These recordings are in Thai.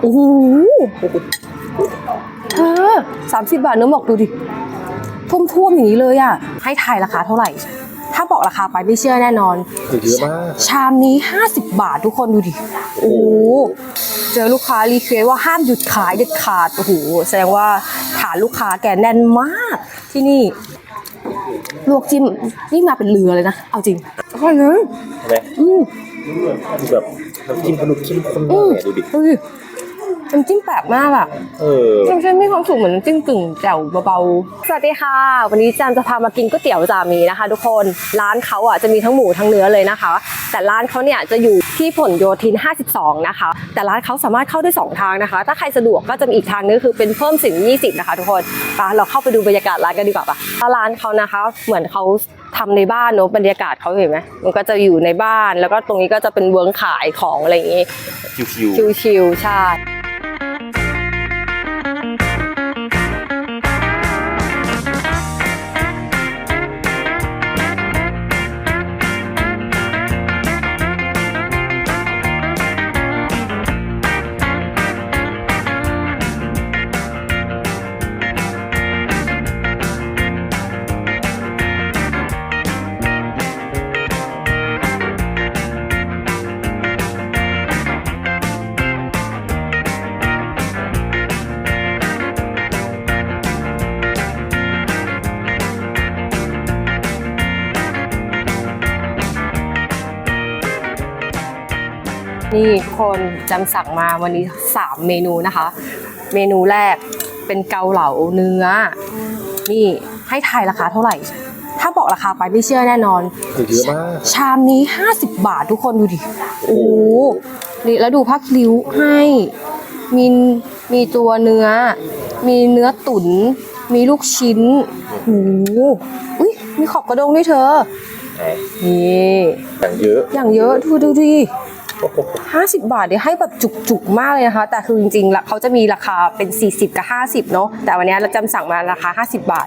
โอ้โหเธอสามสิบบาทเนื้อหมกดูดิท่วมๆอย่างนี้เลยอะ ให้ทายราคาเท่าไหร่ ถ้าบอกราคาไปไม่เชื่อแน่นอน เยอะมาก ชามนี้ 50 บาททุกคนดูดิ โอ้โหเจอลูกค้ารีเควสว่าห้ามหยุดขายเด็ดขาด โอ้โห แสดงว่าฐานลูกค้าแกแน่นมากที่นี่ ลวกจิ้มนี่มาเป็นเรือเลยนะ เอาจริงอร่อยเลยใช่ไหมอืมคือแบบน้ำจิ้มเขาดูเข้มข้นอืมากมเลยดูดิดูดิ น้ำจิ้มแปลกมากอะเออมันใช่มีความสุขเหมือนน้ำจิ้มกึ่งแจ่วเบาๆ สวัสดีค่ะ วันนี้จามจะพามากินก๋วยเตี๋ยวจามีนะคะ ทุกคน ร้านเขาอะจะมีทั้งหมูทั้งเนื้อเลยนะคะ แต่ร้านเขาเนี่ยจะอยู่ที่ผลโยธิน 52 นะคะ แต่ร้านเขาสามารถเข้าได้สองทางนะคะ ถ้าใครสะดวกก็จะมีอีกทางนึงคือเป็นเพิ่มสิน20 นะคะ ทุกคนไปเราเข้าไปดูบรรยากาศร้านกันดีกว่าปะร้านเขานะคะ เหมือนเขาทำในบ้านเนอะบรรยากาศเขาเห็นไหมมันก็จะอยู่ในบ้าน แล้วก็ตรงนี้ก็จะเป็นเวิร์งขายของอะไรอย่างงี้คิวชิวๆใช่ นี่คนจำสั่งมาวันนี้ 3 เมนูนะคะ เมนูแรกเป็นเกาเหลาเนื้อ นี่ให้ทายราคาเท่าไหร่ ถ้าบอกราคาไปไม่เชื่อแน่นอนๆเยอะมากชามนี้ 50 บาททุกคนดูดิ โอ้โหนี่แล้วดูผ้าคลิ้วให้มีมีตัวเนื้อ มีเนื้อตุ๋นมีลูกชิ้นโอ้โหอุ้ยมีขอบกระดงด้วยเธอไหนนี่ อย่างเยอะ อย่างเยอะดูดูดิ โอ้โหห้าสิบบาทเนี่ยให้แบบจุกๆมากเลยนะคะ แต่คือจริงๆแล้วเขาจะมีราคาเป็น 40 กับ 50 เนาะแต่วันนี้เราจำสั่งมาราคา 50 บาท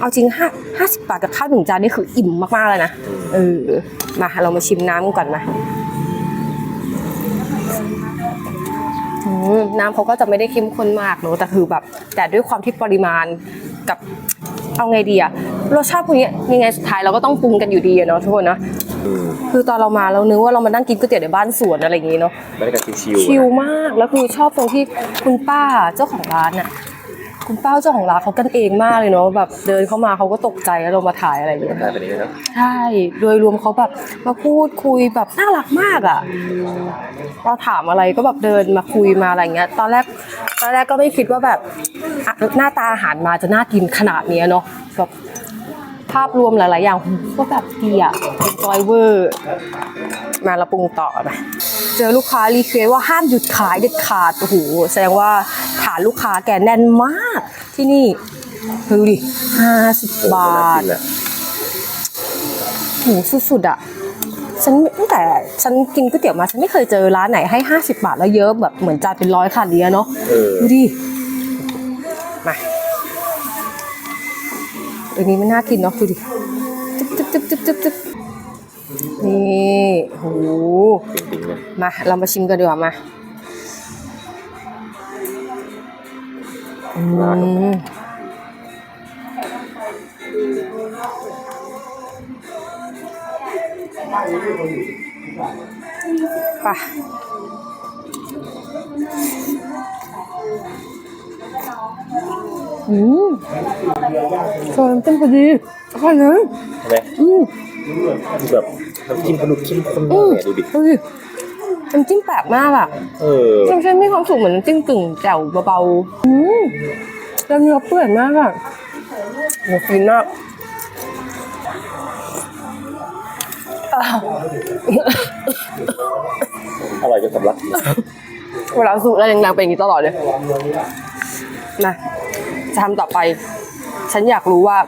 เอาจริง5 50 บาทกับข้าวหนึ่งจานนี่คืออิ่มมากๆเลยนะเออมาเรามาชิมน้ำกันก่อนมาอืมน้ำเขาก็จะไม่ได้เข้มข้นมากเนอะแต่คือแบบ แต่ด้วยความที่ปริมาณกับเอาไงดีอะรสชาติพวกนี้ยังไงสุดท้ายเราก็ต้องปรุงกันอยู่ดีอะเนาะทุกคนนะอืม คือตอนเรามาเรานึกว่าเรามานั่งกินก๋วยเตี๋ยวในบ้านสวนอะไรอย่างงี้เนาะบรรยากาศชิวๆชิลอะมากแล้วคือชอบตรงที่คุณป้าเจ้าของร้านน่ะคุณป้าเจ้าของร้านเขากันเองมากเลยเนาะแบบเดินเข้ามาเขาก็ตกใจแล้วเรามาถ่ายอะไรอย่างเงี้ยได้แบบนี้เลยเนอะใช่โดยรวมเขาแบบมาพูดคุยแบบน่ารักมากอะเราถามอะไรก็แบบเดินมาคุยมาอะไรเงี้ย ตอนแรกตอนแรกก็ไม่คิดว่าแบบอะหน้าตาอาหารมาจะน่ากินขนาดเนี้ยเนาะแบบ ภาพรวมหลาย ๆ อย่างก็แบบดีอะจอยเวอร์ มาเราปรุงต่อไหมเจอลูกค้ารีเควสว่าห้ามหยุดขายเด็ดขาด โอ้โห แสดงว่าฐานลูกค้าแกแน่นมากที่นี่ดูดิห้าสิบบาทโอ้โหน่กินแหละโหสุด ๆ อะ ฉันตั้งแต่ฉันกินก๋วยเตี๋ยวมา ฉันไม่เคยเจอร้านไหนให้50บาทแล้วเยอะแบบเหมือนจานเป็นร้อยขนาดนี้อะเนาะเออดูดิมา อันนี้มันน่ากินเนาะดูดิจึ๊บจึ๊บจึ๊บจึ๊บจึ๊บจึ๊บนี่โหมา เรามาชิมกันดีกว่ามาอืมไป อืมซอสน้ำจิ้มพอดีอร่อยเลยใช่ไหมอืมแบบน้ำจิ้มเขาดูเข้มข้นอืมากเลยดูดิ ดูดิน้ำจิ้มแปลกมากอะเออมันใช่มีความสุขเหมือนน้ำจิ้มกึ่งแจ่วเบาๆอืมแล้วเนื้อเปื่อยมากอะโหฟินมากอะอร่อยจนสำลักเวลาสูตรแล้วยังนางเป็นอย่างนี้ตลอดเลยนะ จะทำต่อไป ฉันอยากรู้ว่า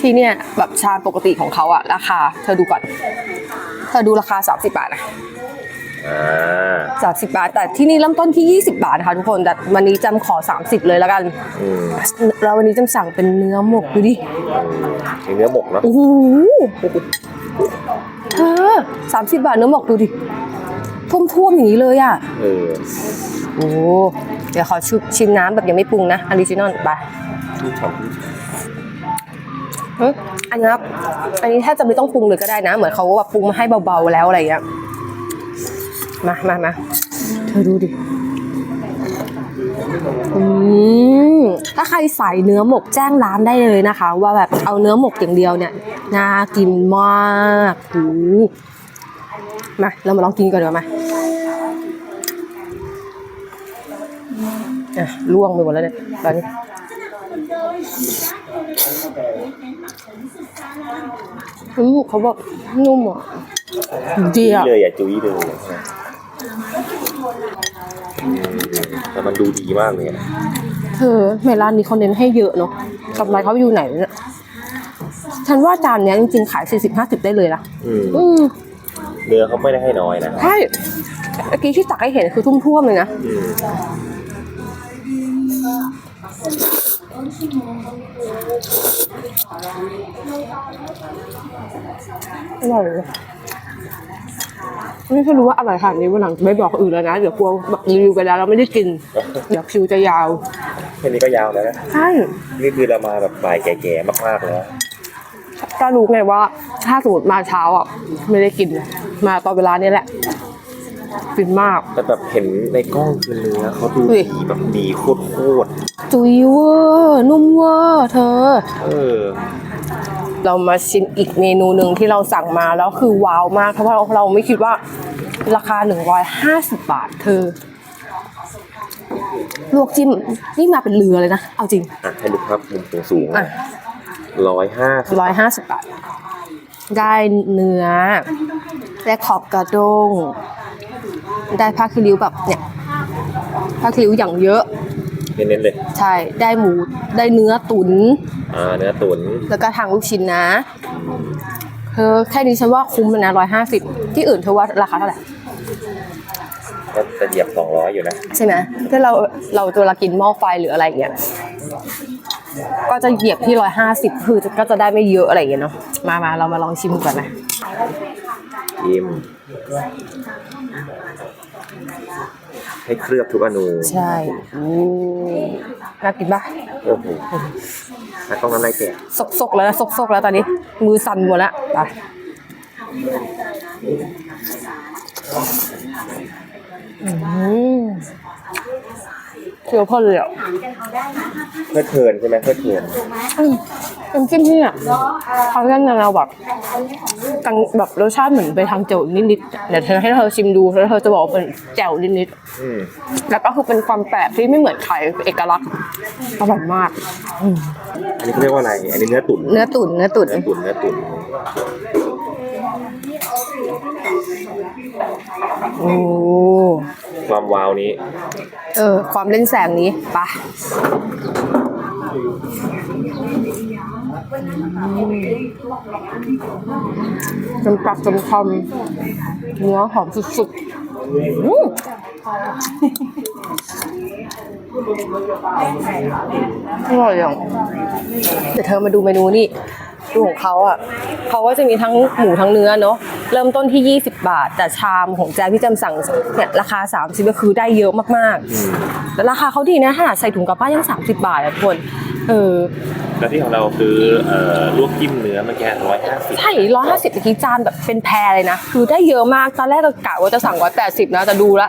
ที่เนี่ยแบบชาปกติของเขาอะราคา เธอดูก่อน เธอดูราคา 30 บาทนะอ่าสามสิบบาท แต่ที่นี่เริ่มต้นที่ 20 บาทนะคะทุกคน แต่วันนี้จำขอ 30 เลยแล้วกันอืมแล้ววันนี้จำสั่งเป็นเนื้อหมกดูดิมีเนื้อหมกเนอะโอ้โหเธอสามสิบบาทเนื้อหมกดูดิท่วมๆอย่างนี้เลยอะเออโอ้ เดี๋ยวขอชิมชิมน้ำแบบยังไม่ปรุงนะออริจินอลไปที่ฉ่ำที่เฮ้ยอันนี้ครับอันนี้แทบจะไม่ต้องปรุงเลยก็ได้นะ เหมือนเขาแบบปรุงมาให้เบาๆแล้วอะไรอย่างเงี้ยมามามาเธอดูดิอืมถ้าใครใส่เนื้อหมกแจ้งร้านได้เลยนะคะ ว่าแบบเอาเนื้อหมกอย่างเดียวเนี่ยน่ากินมากโอ้มาเรามาลองกินก่อนดีกว่าม อะล่วงไปหมดแล้วเนี่ยตอนนี้น้ำหมูเขาแบบนุ่มอะดีอะเลยอะจุ้ยเลยแต่มันดูดีมากเลยอะเธอแม่ร้านนี้เขาเน้นให้เยอะเนาะกำไรเขาอยู่ไหนเนี่ยฉันว่าจานเนี้ยจริงๆขาย40 50ได้เลยนะอืมอืมเนื้อเขาไม่ได้ให้น้อยนะใช่เมื่อกี้ที่ตักให้เห็นคือทุ่มๆเลยนะอืม อร่อยเลยไม่เคยรู้ว่าอร่อยขนาดนี้วันหลังไม่บอกคนอื่นแล้วนะ เดี๋ยวกลัวแบบรีวิวไปแล้วเราไม่ได้กิน เดี๋ยวคิวจะยาว แค่นี้ก็ยาวแล้วนะใช่ นี่คือเรามาแบบบ่ายแก่ๆมากๆแล้วก็รู้ไงว่า ถ้าสมมติมาเช้าอะไม่ได้กิน มาตอนเวลานี้แหละฟินมาก แต่แบบเห็นในกล้องคือเนื้อเขาดูอุ้ยดีแบบดีโคตร จุยเวอร์นุ่มเวอร์เธอๆเออ เรามาชิมอีกเมนูหนึ่งที่เราสั่งมาแล้วคือว้าวมาก เพราะว่าเราไม่คิดว่าราคา 150 บาทเธอ ลวกจิ้มนี่มาเป็นเรือเลยนะ เอาจริง อะให้ดูครับมุมสูงอะ ร้อยห้าร้อยห้าสิบบาท ได้เนื้อได้ขอบกระด้ง ได้ผ้าคิริ้วแบบเนี่ยผ้าคิริ้วอย่างเยอะ เน้นๆเลย ใช่ ได้หมู ได้เนื้อตุ๋นอ่าเนื้อตุ๋นแล้วก็ทางลูกชิ้นนะ เธอแค่นี้ฉันว่าคุ้มเลยนะร้อยห้าสิบที่อื่นเธอว่าราคาเท่าไหร่ ก็จะเหยียบสองร้อยอยู่นะ ใช่ไหมถ้าเราเราตัวเรากินหม้อไฟหรืออะไรอย่างเงี้ย ก็จะเหยียบที่ร้อยห้าสิบคือก็จะได้ไม่เยอะอะไรอย่างเงี้ยเนาะ มามาเรามาลองชิมกันนะยิ้ม ให้เคลือบทุกอนูใช่อู้น่ากินปะโอ้โหแล้วต้องนั้นอะไรแกะซกซกๆแล้วนะซกซกๆแล้วตอนนี้ มือสั่นหมดแล้วไปอืมเคี้ยวเพลินเลยอะ เพื่อเทิร์นใช่ไหมเพื่อเทิร์นอืม น้ำจิ้มที่เนี่ยเขาเล่นแนวแบบกังแบบรสชาติเหมือนไปทางเจียวนิดๆเดี๋ยวเธอให้เธอชิมดูแล้วเธอจะบอกว่าเป็นแจ่วนิดอืมๆแล้วก็คือเป็นความแปลกที่ไม่เหมือนใครเป็นเอกลักษณ์อร่อยมากอันนี้เขาเรียกว่าอะไร อันนี้เนื้อตุ๋นเนื้อตุ๋นเนื้อตุ๋นเนื้อตุ๋นเนื้อตุ๋นโอ้ความวาวนี้ เออ ความเล่นแสงนี้ไปะ จนปรับจนคำเนื้อหอมสุดๆอืมอร่อยอะเดี๋ยวเธอมาดูเมนูนี่ดูของเขาอะเขาก็จะมีทั้งหมูทั้งเนื้อเนาะเริ่มต้นที่ 20 บาท แต่ชามของแจ๊คที่จำสั่งเนี่ยราคา 30ก็คือได้เยอะมากๆ แล้วราคาเขาดีนะขนาดใส่ถุงกลับบ้านยัง 30 บาทอะทุกคน เออแล้วที่ของเราคือเอ่อลวกจิ้มเนื้อเมื่อกี้ร้อยห้าสิบใช่ร้อยห้าสิบตะกี้จานแบบเป็นแพรเลยนะ คือได้เยอะมาก ตอนแรกเรากะว่าจะสั่งร้อยแปดสิบนะแต่ดูละ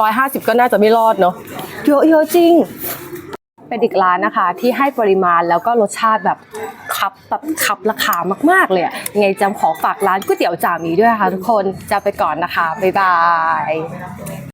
ร้อยห้าสิบก็น่าจะไม่รอดเนาะเยอะเยอะจริง เป็นอีกร้านนะคะ ที่ให้ปริมาณแล้วก็รสชาติแบบคับแบบคับราคามากๆเลยอะยังไงจำขอฝากร้านก๋วยเตี๋ยวจ่าหมีด้วยค่ะทุกคนจะไปก่อนนะคะบ๊ายบาย